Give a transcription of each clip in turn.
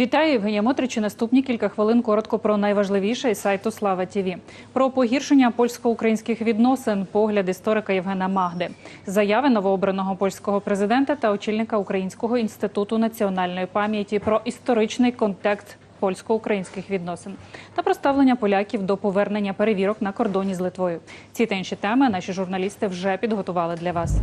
Вітаю, Євгенія Мотрич. Наступні кілька хвилин коротко про найважливіше із сайту Слава Тіві. Про погіршення польсько-українських відносин, погляд історика Євгена Магди, заяви новообраного польського президента та очільника Українського інституту національної пам'яті про історичний контекст польсько-українських відносин та про ставлення поляків до повернення перевірок на кордоні з Литвою. Ці та інші теми наші журналісти вже підготували для вас.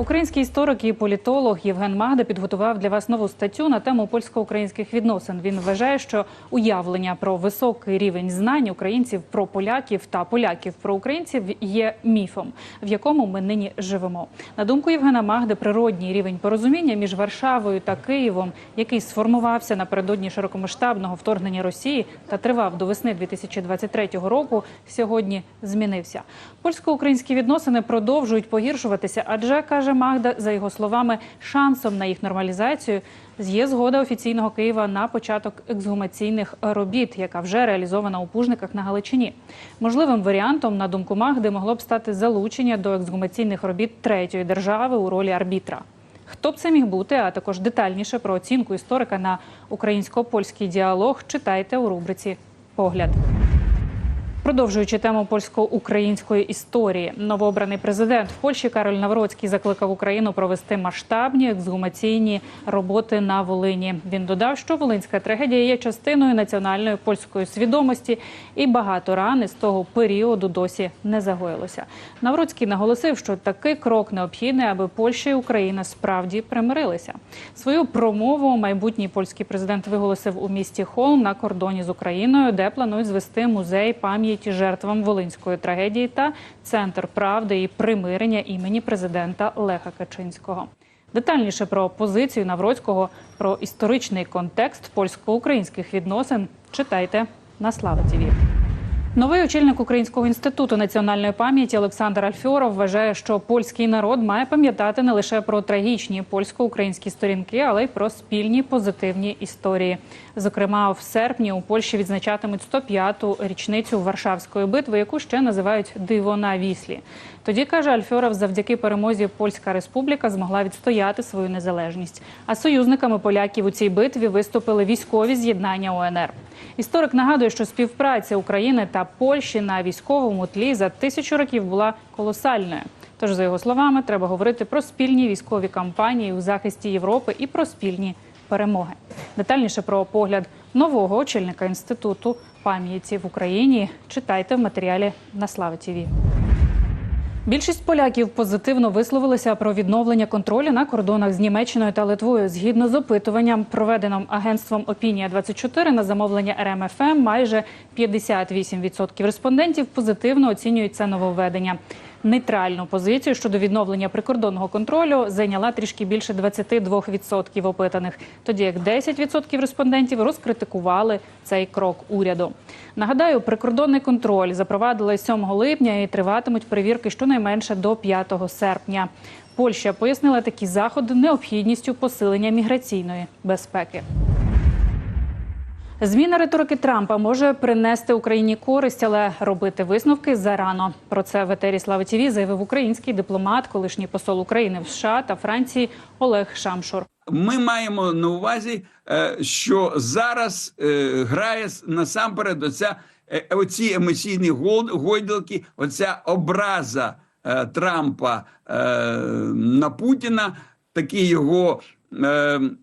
Український історик і політолог Євген Магда підготував для вас нову статтю на тему польсько-українських відносин. Він вважає, що уявлення про високий рівень знань українців про поляків та поляків про українців є міфом, в якому ми нині живемо. На думку Євгена Магди, природній рівень порозуміння між Варшавою та Києвом, який сформувався напередодні широкомасштабного вторгнення Росії та тривав до весни 2023 року, сьогодні змінився. Польсько-українські відносини продовжують погіршуватися, адже каже Магда, за його словами, шансом на їх нормалізацію є згода офіційного Києва на початок ексгумаційних робіт, яка вже реалізована у Пужниках на Галичині. Можливим варіантом, на думку Магди, могло б стати залучення до ексгумаційних робіт третьої держави у ролі арбітра. Хто б це міг бути, а також детальніше про оцінку історика на українсько-польський діалог читайте у рубриці Погляд. Продовжуючи тему польсько-української історії, новообраний президент в Польщі Кароль Навроцький закликав Україну провести масштабні ексгумаційні роботи на Волині. Він додав, що волинська трагедія є частиною національної польської свідомості, і багато ран із того періоду досі не загоїлося. Навроцький наголосив, що такий крок необхідний, аби Польща і Україна справді примирилися. Свою промову майбутній польський президент виголосив у місті Холм на кордоні з Україною, де планують звести музей пам'яті жертвам волинської трагедії та центр правди і примирення імені президента Леха Качинського. Детальніше про позицію Навроцького, про історичний контекст польсько-українських відносин читайте на Слава ТІВІ. Новий очільник Українського інституту національної пам'яті Олександр Альфьоров вважає, що польський народ має пам'ятати не лише про трагічні польсько-українські сторінки, але й про спільні позитивні історії. Зокрема, в серпні у Польщі відзначатимуть 105-ту річницю Варшавської битви, яку ще називають диво на віслі. Тоді каже Альфьоров, завдяки перемозі Польська Республіка змогла відстояти свою незалежність. А союзниками поляків у цій битві виступили військові з'єднання УНР. Історик нагадує, що співпраця України та Польщі на військовому тлі за тисячу років була колосальною. Тож, за його словами, треба говорити про спільні військові кампанії у захисті Європи і про спільні перемоги. Детальніше про погляд нового очільника інституту пам'яті в Україні читайте в матеріалі на Слава ТІВІ. Більшість поляків позитивно висловилися про відновлення контролю на кордонах з Німеччиною та Литвою. Згідно з опитуванням, проведеним агентством Опінія 24 на замовлення РМФМ, майже 58% респондентів позитивно оцінюють це нововведення. Нейтральну позицію щодо відновлення прикордонного контролю зайняла трішки більше 22% опитаних, тоді як 10% респондентів розкритикували цей крок уряду. Нагадаю, прикордонний контроль запровадили 7 липня і триватимуть перевірки щонайменше до 5 серпня. Польща пояснила такі заходи необхідністю посилення міграційної безпеки. Зміна риторики Трампа може принести Україні користь, але робити висновки зарано. Про це в етері Слави ТІВІ заявив український дипломат, колишній посол України в США та Франції Олег Шамшур. Ми маємо на увазі, е, що зараз е, грає насамперед оця е, оці емоційні гойдалки, оця образа Трампа на Путіна, такий його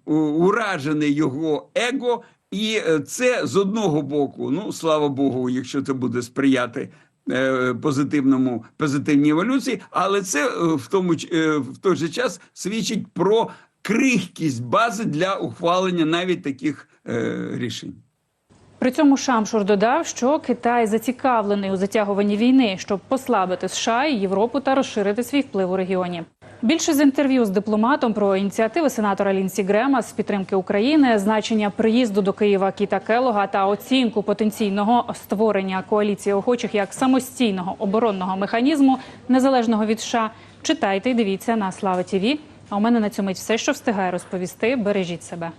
уражений його его. І е, це з одного боку, ну слава Богу, якщо це буде сприяти е, позитивному позитивній еволюції, але це е, в тому в той же час свідчить про крихкість бази для ухвалення навіть таких е, рішень. При цьому Шамшур додав, що Китай зацікавлений у затягуванні війни, щоб послабити США і Європу та розширити свій вплив у регіоні. Більше з інтерв'ю з дипломатом про ініціативи сенатора Лінсі Грема з підтримки України, значення приїзду до Києва Кіта Келога та оцінку потенційного створення коаліції охочих як самостійного оборонного механізму незалежного від США. Читайте і дивіться на Слава ТІВІ. А у мене на цьому все, що встигає розповісти. Бережіть себе.